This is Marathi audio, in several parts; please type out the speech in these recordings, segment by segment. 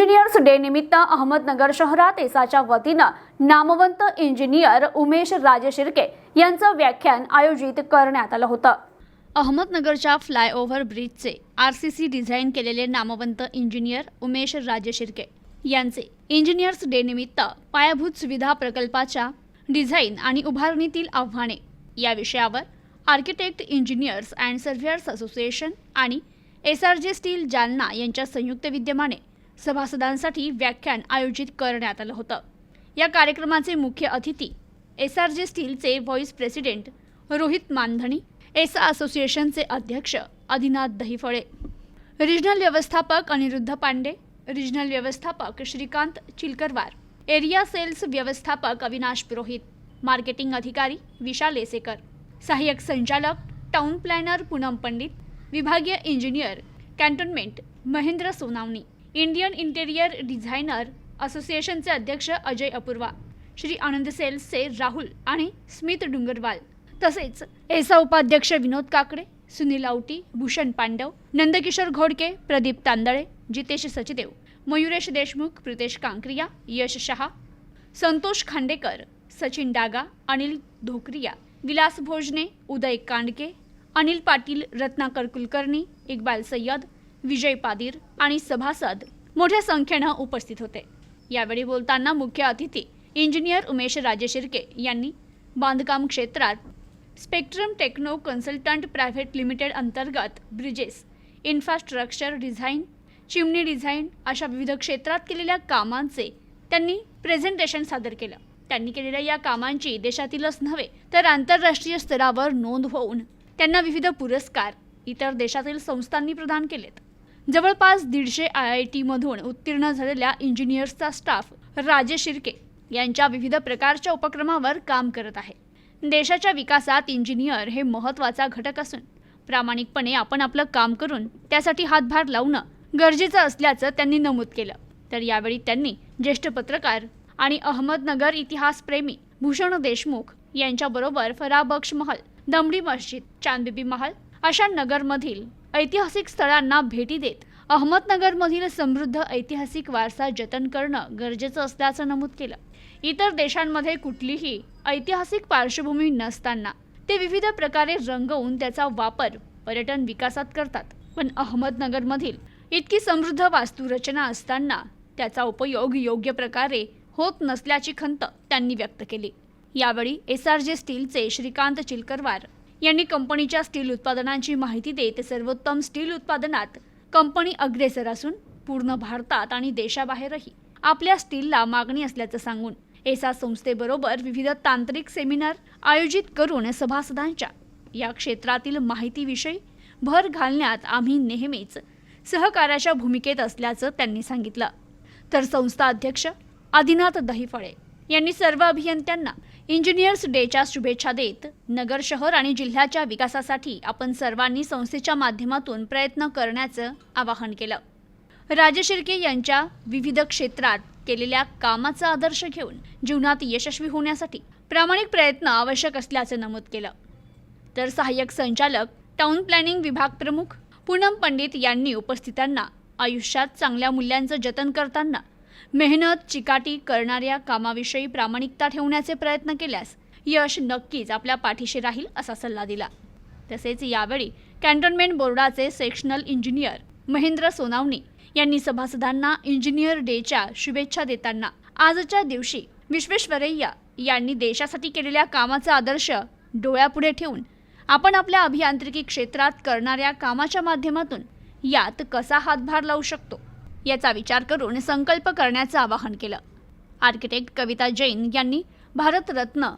इंजिनियर्स डे निमित्त अहमदनगर शहरात एसाच्या वतीनं नामवंत इंजिनियर उमेश राजे शिर्के यांचं व्याख्यान आयोजित करण्यात आलं होतं. अहमदनगरच्या फ्लायओव्हर ब्रिजचे आर सी सी डिझाईन केलेले नामवंत इंजिनियर उमेश राजे शिर्के यांचे इंजिनियर्स डे निमित्त पायाभूत सुविधा प्रकल्पाच्या डिझाईन आणि उभारणीतील आव्हाने या विषयावर architect engineers and surveyors association आणि S R J steel Jalna यांच्या संयुक्त विद्यमाने सभासदांसाठी व्याख्यान आयोजित करण्यात आलं होतं. या कार्यक्रमाचे मुख्य अतिथी एस आर जे स्टीलचे व्हॉईस प्रेसिडेंट रोहित मानधणी एसा असोसिएशनचे अध्यक्ष आदिनाथ दहिफळे रिजनल व्यवस्थापक अनिरुद्ध पांडे रिजनल व्यवस्थापक श्रीकांत चिलकरवार एरिया सेल्स व्यवस्थापक अविनाश पुरोहित मार्केटिंग अधिकारी विशाल एसेकर सहाय्यक संचालक टाउन प्लॅनर पूनम पंडित विभागीय engineer cantonment Mahendra Sonawane Indian interior designer असोसिएशनचे अध्यक्ष अजय अपूर्वा श्री आनंद सेल्सचे राहुल आणि स्मित डुंगरवाल. तसेच एसा उपाध्यक्ष विनोद काकडे सुनील आवटी भूषण पांडव नंदकिशोर घोडके प्रदीप तांदळे जितेश सचदेव मयुरेश देशमुख प्रितेश कांक्रिया यश शहा संतोष खांडेकर सचिन डागा अनिल धोकरिया विलास भोजने उदय कांडके अनिल पाटील रत्नाकर कुलकर्णी इक्बाल सय्यद विजय पादीर आणि सभासद मोठ्या संख्येनं उपस्थित होते. यावेळी बोलताना मुख्य अतिथी इंजिनियर उमेश राजे शिर्के यांनी बांधकाम क्षेत्रात spectrum techno consultant private limited अंतर्गत bridges infrastructure design chimney design अशा विविध क्षेत्रात केलेल्या कामांचे त्यांनी प्रेझेंटेशन सादर केलं. त्यांनी केलेल्या या कामांची देशातीलच नव्हे तर आंतरराष्ट्रीय स्तरावर नोंद होऊन त्यांना विविध पुरस्कार इतर देशातील संस्थांनी प्रदान केलेत. जवळपास दीडशे आय आय टीमधून उत्तीर्ण झालेल्या इंजिनियर्सचा स्टाफ राजे शिर्के यांच्या विविध प्रकारच्या उपक्रमावर काम करत आहे. देशाच्या विकासात इंजिनियर हे महत्त्वाचा घटक असून प्रामाणिकपणे आपण आपलं काम करून त्यासाठी हातभार लावणं गरजेचं असल्याचं त्यांनी नमूद केलं. तर यावेळी त्यांनी ज्येष्ठ पत्रकार आणि अहमदनगर इतिहासप्रेमी भूषण देशमुख यांच्याबरोबर फराबक्ष महल दमडी मस्जिद चांदबिबी महल अशा नगरमधील ऐतिहासिक स्थळांना भेटी देत अहमदनगरमधील समृद्ध ऐतिहासिक वारसा जतन करणं गरजेचं असल्याचं नमूद केलं. इतर देशांमध्ये कुठलीही ऐतिहासिक पार्श्वभूमी नसताना ते विविध प्रकारे रंगवून त्याचा वापर पर्यटन विकासात करतात. पण अहमदनगरमधील इतकी समृद्ध वास्तुरचना असताना त्याचा उपयोग योग्य प्रकारे होत नसल्याची खंत त्यांनी व्यक्त केली. यावेळी एस आर जे स्टीलचे श्रीकांत चिलकरवार यांनी कंपनीच्या स्टील उत्पादनांची माहिती देत सर्वोत्तम स्टील उत्पादनात कंपनी अग्रेसर असून पूर्ण भारतात आणि देशाबाहेरही आपल्या स्टीलला मागणी असल्याचं सांगून एसा संस्थेबरोबर विविध तांत्रिक सेमिनार आयोजित करून सभासदांच्या या क्षेत्रातील माहितीविषयी भर घालण्यात आम्ही नेहमीच सहकार्याच्या भूमिकेत असल्याचं त्यांनी सांगितलं. तर संस्था अध्यक्ष आदिनाथ दहिफळे यांनी सर्व अभियंत्यांना इंजिनियर्स डेच्या शुभेच्छा देत नगर शहर आणि जिल्ह्याच्या विकासासाठी आपण सर्वांनी संस्थेच्या माध्यमातून प्रयत्न करण्याचं आवाहन केलं. राजे शिर्के यांच्या विविध क्षेत्रात केलेल्या कामाचा आदर्श घेऊन जीवनात यशस्वी होण्यासाठी प्रामाणिक प्रयत्न आवश्यक असल्याचं नमूद केलं. तर सहाय्यक संचालक टाउन प्लॅनिंग विभाग प्रमुख पूनम पंडित यांनी उपस्थितांना आयुष्यात चांगल्या मूल्यांचं जतन करताना मेहनत चिकाटी करणाऱ्या कामाविषयी प्रामाणिकता ठेवण्याचे प्रयत्न केल्यास यश नक्कीच आपल्या पाठीशी राहील असा सल्ला दिला. तसेच यावेळी कॅन्टोन्मेंट बोर्डाचे सेक्शनल इंजिनियर महेंद्र सोनावणी यांनी सभासदांना इंजिनियर डेच्या शुभेच्छा देताना आजच्या दिवशी विश्वेश्वरय्या यांनी देशासाठी केलेल्या कामाचा आदर्श डोळ्यापुढे ठेवून आपण आपल्या अभियांत्रिकी क्षेत्रात करणाऱ्या कामाच्या माध्यमातून यात कसा हातभार लावू शकतो? याचा विचार करून संकल्प करण्याचं आवाहन केलं. आर्किटेक्ट कविता जैन यांनी भारतरत्न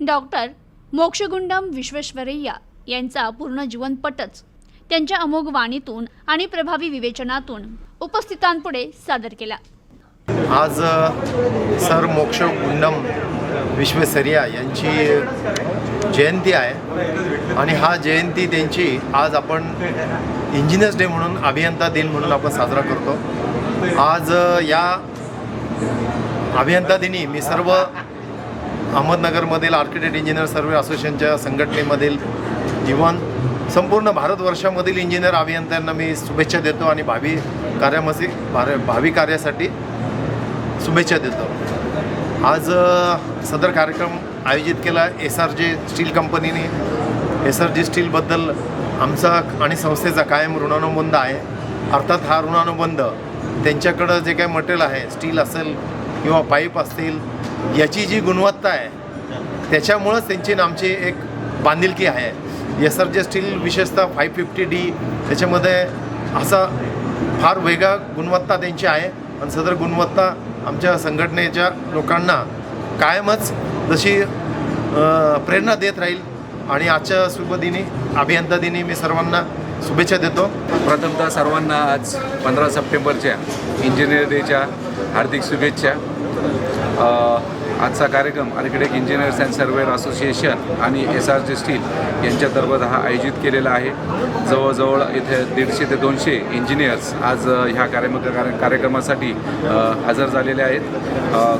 डॉक्टर मोक्षगुंडम विश्वेश्वरय्या यांचा पूर्ण जीवनपटच त्यांच्या अमोघ वाणीतून आणि प्रभावी विवेचनातून उपस्थितांपुढे सादर केला. आज सर मोक्षगुंडम विश्वेश्वरय्या यांची जयंती आहे आणि हा जयंती त्यांची आज आपण इंजिनियर्स डे म्हणून अभियंता दिन म्हणून आपण साजरा करतो. आज या अभियंता दिनी मी सर्व अहमदनगरमधील आर्किटेक्ट इंजिनियर सर्वे असोसिएशनच्या संघटनेमधील इव्हन संपूर्ण भारतवर्षामधील इंजिनियर अभियंत्यांना मी शुभेच्छा देतो आणि भावी कार्यामध्ये भार- भावी कार्यासाठी शुभेच्छा देतो. आज सदर कार्यक्रम आयोजित केला एस आर जे स्टील कंपनीने एस आर जी स्टीलबद्दल आमचा आणि संस्थेचा कायम ऋणानुबंध आहे. अर्थात हा ऋणानुबंध त्यांच्याकडं जे काही मटेरियल आहे स्टील असेल किंवा पाईप असतील याची जी गुणवत्ता आहे त्याच्यामुळंच त्यांची आमची एक बांधिलकी आहे. एस आर जे स्टील विशेषतः फाय फिफ्टी डी त्याच्यामध्ये असा फार वेगळा गुणवत्ता त्यांची आहे आणि सदर गुणवत्ता आमच्या संघटनेच्या लोकांना कायमच जशी प्रेरणा देत राहील. आणि आजच्या शुभदिनी अभियंता दिनी मी सर्वांना शुभेच्छा देतो. प्रथमतः सर्वांना आज पंधरा सप्टेंबरच्या इंजिनियर डेच्या हार्दिक शुभेच्छा. आजचा कार्यक्रम architect engineers and surveyor association आणि एस आर जे स्टील यांच्यातर्फत हा आयोजित केलेला आहे. जवळजवळ इथे दीडशे ते दोनशे इंजिनियर्स आज ह्या कार्यक्रम कार्य- कार्यक्रमासाठी हजर झालेले आहेत.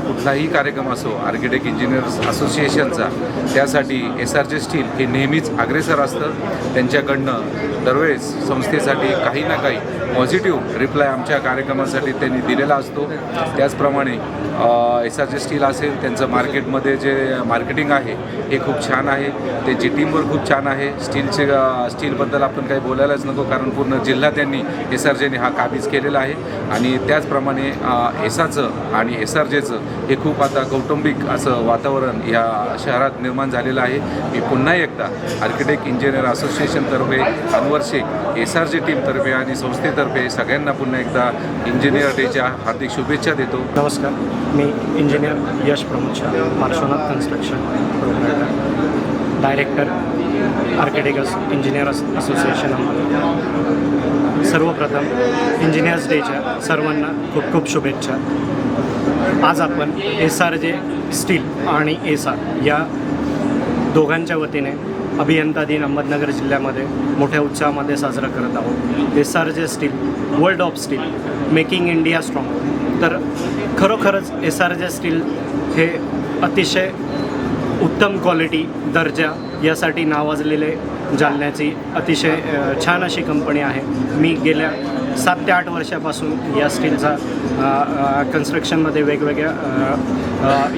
कुठलाही कार्यक्रम असो आर्किटेक्ट इंजिनियर्स असोसिएशनचा त्यासाठी एस आर जे स्टील हे नेहमीच अग्रेसर असतं. त्यांच्याकडनं दरवेळेस संस्थेसाठी काही ना काही पॉझिटिव्ह रिप्लाय आमच्या कार्यक्रमासाठी त्यांनी दिलेला असतो. त्याचप्रमाणे एस आर जे स्टील असेल त्या त्यांचं मार्केटमध्ये जे मार्केटिंग आहे हे खूप छान आहे. त्यांची टीमवर खूप छान आहे. स्टीलचे स्टीलबद्दल आपण काही बोलायलाच नको कारण पूर्ण जिल्हा त्यांनी एस आर जेने हा काबीज केलेला आहे. आणि त्याचप्रमाणे एसाचं आणि एस आर जेचं हे खूप आता कौटुंबिक असं वातावरण या शहरात निर्माण झालेलं आहे. मी पुन्हा एकदा architect engineer असोसिएशनतर्फे Anwar Shaikh S R J टीमतर्फे आणि संस्थेतर्फे सगळ्यांना पुन्हा एकदा इंजिनियर डेच्या हार्दिक शुभेच्छा देतो. नमस्कार. मी engineer Yash Pramod Parshwanath construction program director architects engineers association Ahmed सर्वप्रथम इंजिनियर्स डेच्या सर्वांना खूप खूप शुभेच्छा. आज आपण एस आर जे स्टील आणि एस आर या दोघांच्या वतीने अभियंता दिन अहमदनगर जिल्ह्यामध्ये मोठ्या उत्साहामध्ये साजरा करत आहोत. S R J steel world of steel making India strong तर खरोखरच एस आर जे स्टील हे अतिशय उत्तम क्वालिटी दर्जा यासाठी नावाजलेले जालन्याची अतिशय छान अशी कंपनी आहे. मी गेल्या सात ते आठ वर्षापासून या स्टीलचा कन्स्ट्रक्शनमध्ये वेगवेगळ्या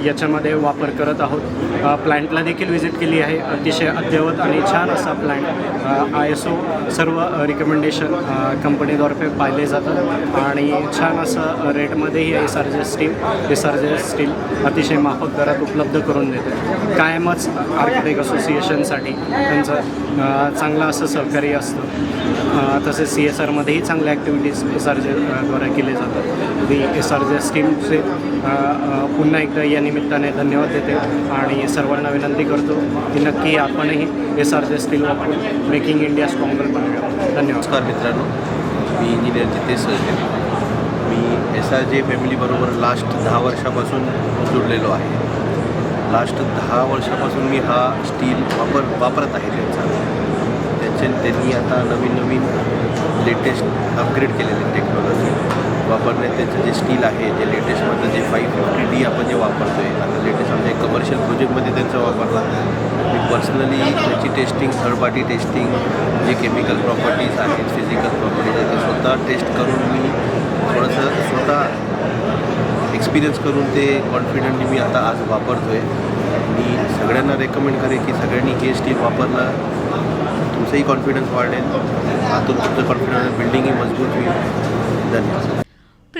याच्यामध्ये वापर करत आहोत. अ, प्लॅन्टला देखील व्हिजिट केली आहे. अतिशय अद्ययावत आणि छान असा प्लॅन्ट आय एस ओ सर्व रिकमेंडेशन कंपनीद्वारे पाहिले जातात. आणि छान असं रेटमध्येही S R J steel S R J steel अतिशय माफक दरात उपलब्ध करून देते कायमच आर्किटेक्ट असोसिएशनसाठी त्यांचं चांगलं असं सहकार्य असतं. तसेच सी एस आरमध्येही चांगल्या ॲक्टिव्हिटीज एस आर जे द्वारे केले जातात. मी एस आर जे स्टीमचे पुन्हा एक पुन्हा या निमित्ताने धन्यवाद देते आणि सर्वांना विनंती करतो की नक्की आपणही एस आर जे स्टील वापरून मेकिंग इंडिया स्ट्रॉंगर बनूया धन्यवाद. मित्रांनो. मी इंजिनियर जितेश सहदेव. मी एस आर जे फॅमिलीबरोबर लास्ट दहा वर्षापासून जुडलेलो आहे. लास्ट दहा वर्षापासून मी हा स्टील वापर वापरत आहे त्यांचा. त्यांचे त्यांनी आता नवीन नवीन लेटेस्ट अपग्रेड केलेले टेक्नॉलॉजी वापरण्यात त्यांचं जे स्टील आहे जे लेटेस्टमधलं जे फाईव्ह फिफ्टी डी आपण जे वापरतो आहे आता लेटेस्ट आमच्या कमर्शियल प्रोजेक्टमध्ये त्यांचा वापरला. मी पर्सनली त्याची टेस्टिंग थर्ड पार्टी टेस्टिंग जे केमिकल प्रॉपर्टीज आहेत फिजिकल प्रॉपर्टीज आहेत ते स्वतः टेस्ट करून मी थोडंसं स्वतः एक्सपिरियन्स करून ते कॉन्फिडंटली मी आता आज वापरतो आहे मी सगळ्यांना रेकमेंड करेन की सगळ्यांनी हे स्टील वापरलं तुमचंही कॉन्फिडन्स वाढेल आतून तुमचं कॉन्फिडन्स बिल्डिंगही मजबूत होईल. धन्यवाद.